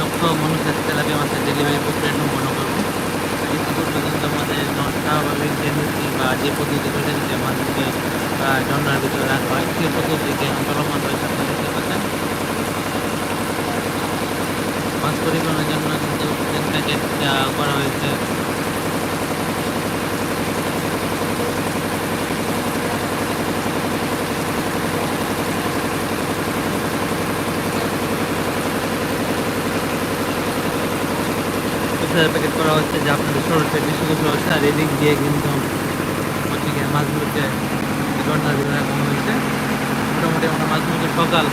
লক্ষ মানুষ মানুষের তেলাপিয়া মাছের ডেলিভারি প্রক্রিয়া মনে করব এতদূর পর্যন্ত আমাদের স্বাভাবিক যে বা যে পদ্ধতি রয়েছে যে মানুষকে জন্নার ভিতরে রাখা হয়, সেই পদ্ধতিকে চলমান রয়েছে আপনারা দেখতে পাচ্ছেন মাছ পরিবহনের জন্য কিন্তু প্যাকেট করা হয়েছে। প্যাকেট করা হচ্ছে যে আপনাদের সরাসরি বিশ্বকোষ ব্যবস্থা রেডিং দিয়ে কিন্তু মাছগুলোকে ভিতরে রাখানো হয়েছে। মোটামুটি আমরা মাছগুলোকে সকাল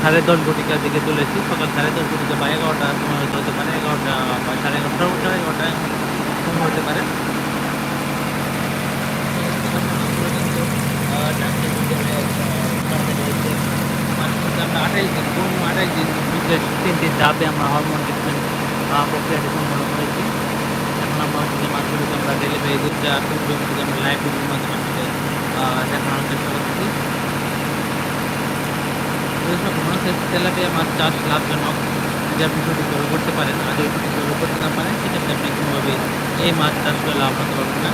সাড়ে দশ ঘটিকার দিকে তুলেছি সকাল সাড়ে দশ ঘটিকা বা এগারোটা সময় হতে হতে পারে এগারোটা বা সাড়ে এগারোটা সর্বোচ্চ এগারোটা সময় হতে পারে। আমরা আঠাইশ দিন আঠাইশ দিন বিশেষ তিনটি ধাপে আমরা হরমোন ট্রিটমেন্ট প্রক্রিয়াটি সম্পন্ন করেছি আমরা দিতে পূর্বে আমরা লাইভ ভিডিওর মাধ্যমে আপনাদের দেখানোর চেষ্টা করছি তেলাপিয়া মাছ চাষ লাভজনক, যদি আপনি করতে পারেন করতে না পারেন, সেক্ষেত্রে আপনি কোনোভাবে এই মাছ চাষ করে লাভ হতে পারবেন না।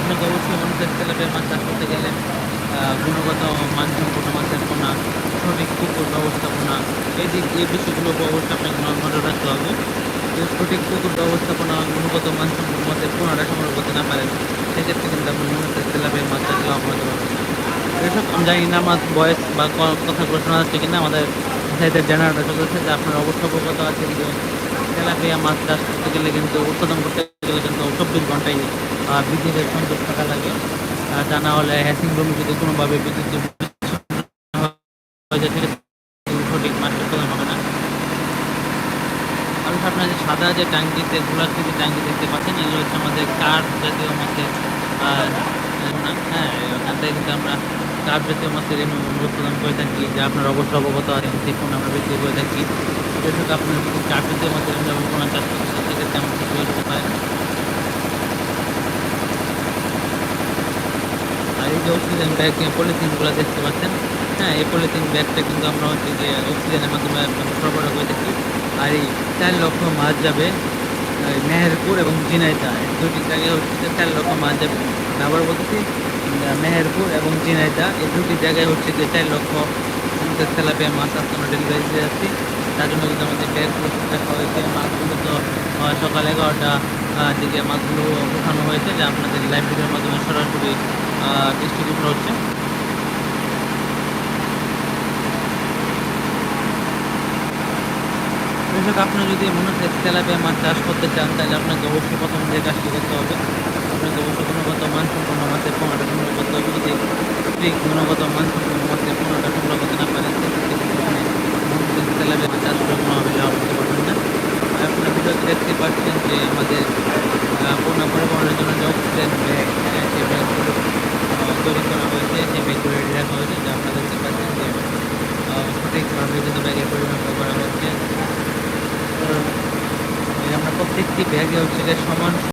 আপনাকে অবশ্যই মানুষের তেলাপিয়া মাছ চাষ করতে গেলে গুণগত মানসম্পন্ন মাছের পোনা ব্যবস্থাপনা, এই দিক, এই বিষয়গুলো অবশ্যই আপনাকে নজর রাখতে হবে। সঠিক পুকুর ব্যবস্থাপনা, গুণগত পোনাটা সংগ্রহ করতে না পারেন সেক্ষেত্রে কিন্তু আপনি তেলাপিয়া মাছ চাষ লাভ হতে পারবেন এসব আমি জানি না আমার বয়স বা কথাগুলো শোনা যাচ্ছে কিনা, আমাদের সাইডের জেনারেটর চলতেছে, যে আপনার অবশ্য অবগত আছে যে তেলাপিয়া মাছ চাষ করতে গেলে কিন্তু, উৎপাদন করতে গেলে কিন্তু চব্বিশ ঘন্টায় বিদ্যুতের সংযোগ থাকা লাগে। তা না হলে হ্যাসিং রুম যদি কোনোভাবে বিদ্যুৎ সঠিক মাছ উৎপাদন হবে না। আপনার যে সাদা যে ট্যাঙ্কিতে গোলাকৃতি ট্যাঙ্কি দেখতে পাচ্ছেন, এগুলো হচ্ছে আমাদের কাঠ জাতীয় মাছের হ্যাঁ ওখান থেকে কিন্তু আমরা কাঠ জাতীয় মাছের উৎপাদন করে থাকি যে আপনার অবশ্য অবগত আছেন দেখুন আমরা বিক্রি করে থাকি। যেসব আপনার কাঠ জাতীয় মাছের যেমন কোনো চাষ করতে সেক্ষেত্রে আমরা কিছু করতে পারেন। আর এই যে অক্সিজেন ব্যাগ পলিথিনগুলো দেখতে পাচ্ছেন হ্যাঁ এই পলিথিন ব্যাগটা কিন্তু আমরা হচ্ছে যে অক্সিজেনের মাধ্যমে সরবরাহ করে থাকি। আর এই চার লক্ষ মাছ যাবে মেহেরপুর এবং ঝিনাইদা দুটি জায়গায় হচ্ছে যে চার লক্ষ মাছ যাবে। আবার বলতেছি মেহেরপুর এবং ঝিনাইদা এই দুটি জায়গায় হচ্ছে যে চার লক্ষ তেলাপিয়া মাছ আজকে আমরা ডেলিভারি দিয়ে যাচ্ছি। তার জন্য কিন্তু আমাদের ব্যাগ রাখা হয়েছে। মাছগুলো তো সকাল এগারোটা দিকে মাছগুলো উঠানো হয়েছে, যা আপনাদের ভিডিওর মাধ্যমে সরাসরি ডিস্ট্রিবিউট হচ্ছে। কৃষক আপনি যদি মনে হচ্ছে তেলাপিয়া মাছ চাষ করতে চান, তাহলে আপনাকে অবশ্যই প্রথম যে কাজটি করতে হবে। আপনাকে অবশ্যই গুণগত মানসম্পন্ন মাছের পোনাটা সংগ্রহ করতে হবে। যদি ঠিক গুণগত মানসম্পন্ন মাছের পোনাটা সংগ্রহ করতে না পারেন, সেক্ষেত্রে তেলাপিয়া চাষ করে কোনোভাবে লাভ করতে পারবেন না। আপনার ভিডিওতে দেখতে পাচ্ছেন যে আমাদের পোনা পরিবহনের জন্য যে অক্সিজেন ব্যাগ সেই ব্যাগগুলো তৈরি করা হয়েছে, সেই ব্যাগগুলো রেডি রাখা হয়েছে। যা আপনারা দেখতে পাচ্ছেন যে সঠিকভাবে কিন্তু ব্যাগের পরিমাণ করা আমরা ব্যাগে হচ্ছে সমান